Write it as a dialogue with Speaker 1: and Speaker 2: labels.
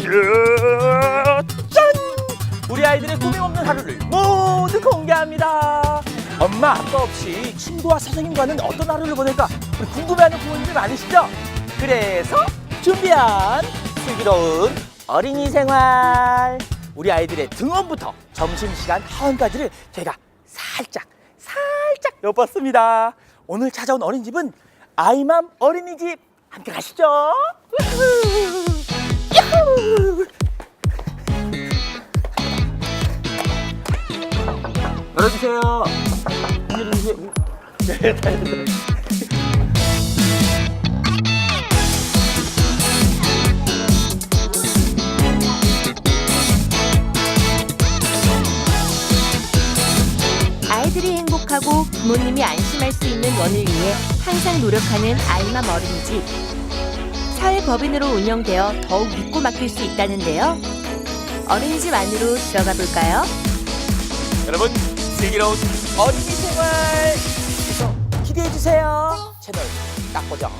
Speaker 1: 짠! 우리 아이들의 꿈이 없는 하루를 모두 공개합니다. 엄마 아빠 없이 친구와 선생님과는 어떤 하루를 보낼까 우리 궁금해하는 부모님들 많으시죠? 그래서 준비한 슬기로운 어린이 생활 우리 아이들의 등원부터 점심시간 하원까지를 저희가 살짝 살짝 엿봤습니다. 오늘 찾아온 어린이집은 아이맘 어린이집 함께 가시죠. 우후! 열어주세요.
Speaker 2: 아이들이 행복하고 부모님이 안심할 수 있는 원을 위해 항상 노력하는 아이맘 어린이집. 사회법인으로 운영되어 더욱 믿고 맡길 수 있다는데요. 어린이집 안으로 들어가 볼까요?
Speaker 1: 여러분 슬기로운 어린이 생활. 그래서 기대해 주세요. 채널 딱 고정